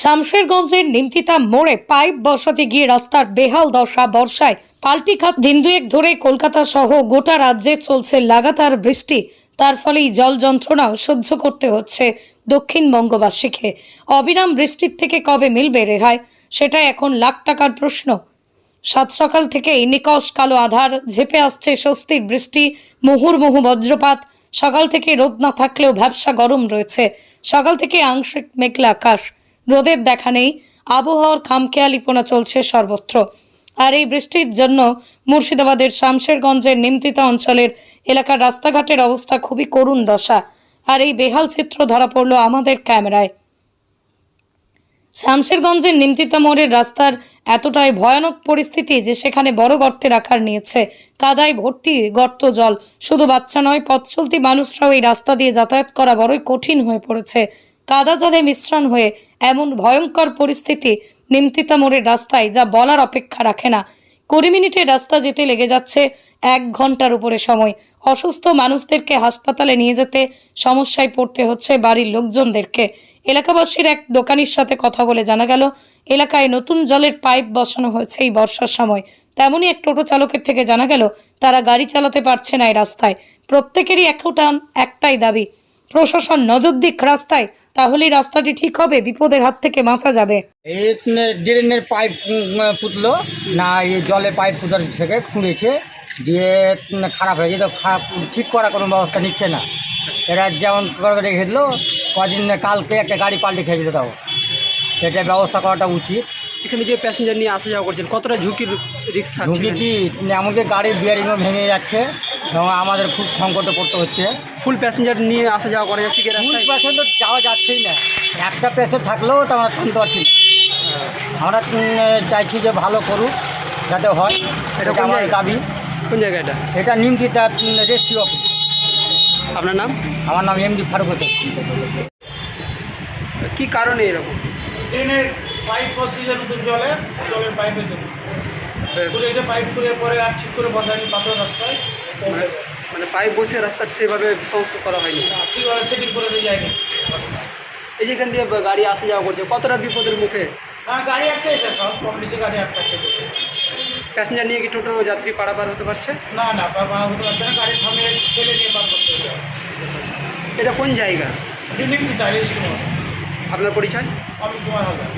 শামশেরগঞ্জের নিমতিতা মোড়ে পাইপ বসাতে গিয়ে রাস্তার বেহাল দশা বর্ষায় পাল্টি খাত দিন দুয়েক ধরে কলকাতা সহ গোটা রাজ্যে চলছে লাগাতার বৃষ্টি। তার ফলেই জল যন্ত্রণাও সহ্য করতে হচ্ছে দক্ষিণবঙ্গবাসীকে অবিরাম বৃষ্টির থেকে কবে মিলবে রেহাই? সেটা এখন লাখ টাকার প্রশ্ন। সাত সকাল থেকেই নিকশ কালো আধার, ঝেপে আসছে স্বস্তির বৃষ্টি, মুহুর্মুহু বজ্রপাত। সকাল থেকে রোদ না থাকলেও ভ্যাবসা গরম রয়েছে। সকাল থেকে আংশিক মেঘলা আকাশ। রোদের দেখা নেই, আবহাওয়ার খামখেয়ালিপনা চলছে সর্বত্র। আর এই বৃষ্টির জন্য মুর্শিদাবাদের শামশেরগঞ্জের নিমতিতা অঞ্চলের এলাকার রাস্তাঘাটের অবস্থা খুবই করুণ দশা। আর এই বেহাল চিত্র ধরা পড়ল আমাদের ক্যামেরায়। শামশেরগঞ্জের নিমতিতা মোড়ের রাস্তার এতটাই ভয়ানক পরিস্থিতি যে সেখানে বড় গর্তে রাখার নিয়েছে। কাদায় ভর্তি গর্ত জল। শুধু বাচ্চা নয়, পথ চলতি মানুষরাও এই রাস্তা দিয়ে যাতায়াত করা বড়ই কঠিন হয়ে পড়েছে। কাদা জলে মিশ্রণ হয়ে এমন ভয়ঙ্কর পরিস্থিতি নিমতিতা মোড়ের রাস্তায় যা বলার অপেক্ষা রাখে না। কুড়ি মিনিটের রাস্তা যেতে লেগে যাচ্ছে এক ঘণ্টার উপরে সময়। অসুস্থ মানুষদেরকে হাসপাতালে নিয়ে যেতে সমস্যায় পড়তে হচ্ছে বাড়ির লোকজনদেরকে। এলাকাবাসীর এক দোকানির সাথে কথা বলে জানা গেল, এলাকায় নতুন জলের পাইপ বসানো হয়েছে এই বর্ষার সময়। তেমনই এক টোটো চালকের থেকে জানা গেল, তারা গাড়ি চালাতে পারছে না এই রাস্তায়। প্রত্যেকেরই একটাই দাবি, প্রশাসন নজর দিক রাস্তায় তাহলেই রাস্তাটি ঠিক হবে বিপদের হাত থেকে বাঁচা যাবে। এই ড্রেনের পাইপ পুতলো না এই জলের পাইপ পুতার থেকে খুঁড়েছে। দিয়ে খারাপ হয়ে গেছে খারাপ ঠিক করার কোনো ব্যবস্থা নিচ্ছে না। এরা যেমন করে রেখে দিল কদিন কালকে একটা গাড়ি পাল্টে খেয়ে দিল তাও। এটা ব্যবস্থা করাটা উচিত। এখানে যে প্যাসেঞ্জার নিয়ে আসা যাওয়া করছেন কতটা ঝুঁকির রিস্ক থাকছে ঝুঁকি কি? এমনকি গাড়ির বিয়ারিংও ভেঙে যাচ্ছে। এবং আমাদের খুব সংকটে পড়তে হচ্ছে। ফুল প্যাসেঞ্জার নিয়ে আসা যাওয়া করা যাচ্ছে কি ফুল রাস্তায়? তো যাওয়া যাচ্ছেই না। একটা পেশেন্ট থাকলেও তো আমরা শুনতে পারছি না। আমরা উম, চাইছি যে ভালো করুক যাতে হয়। এটা কোন আমার জায়গা? দাবি। কোন জায়গা এটা? এটা নিমতিতা রেস্ট্রি অফিস আপনার নাম? আমার নাম এমডি ফারুক হোসেন। কি কারণে এরকম? ট্রেনের পাইপ বসিয়ে নতুন জলে জলের পাইপের জন্য। খুলে যে পাইপ খুলে পরে আর ঠিক করে বসায়নি পাথর রাস্তায়। মানে মানে পাইপ বসে রাস্তা সেভাবে সংস্কার করা হয়নি। ঠিকভাবে সেটিং করে দিয়ে যায়নি। এই যেখান দিয়ে গাড়ি আসা যাওয়া করছে কতটা বিপদের মুখে? হ্যাঁ গাড়ি একটা সব কম বেশি গাড়ি প্যাসেঞ্জার নিয়ে কি টোটো যাত্রী পারাপার হতে পারছে? না না হতে পারছে না গাড়ি থামিয়ে ঠেলে নিয়ে পার করতে এটা কোন জায়গা? আপনার পরিচয়? আমি কুমার হালদার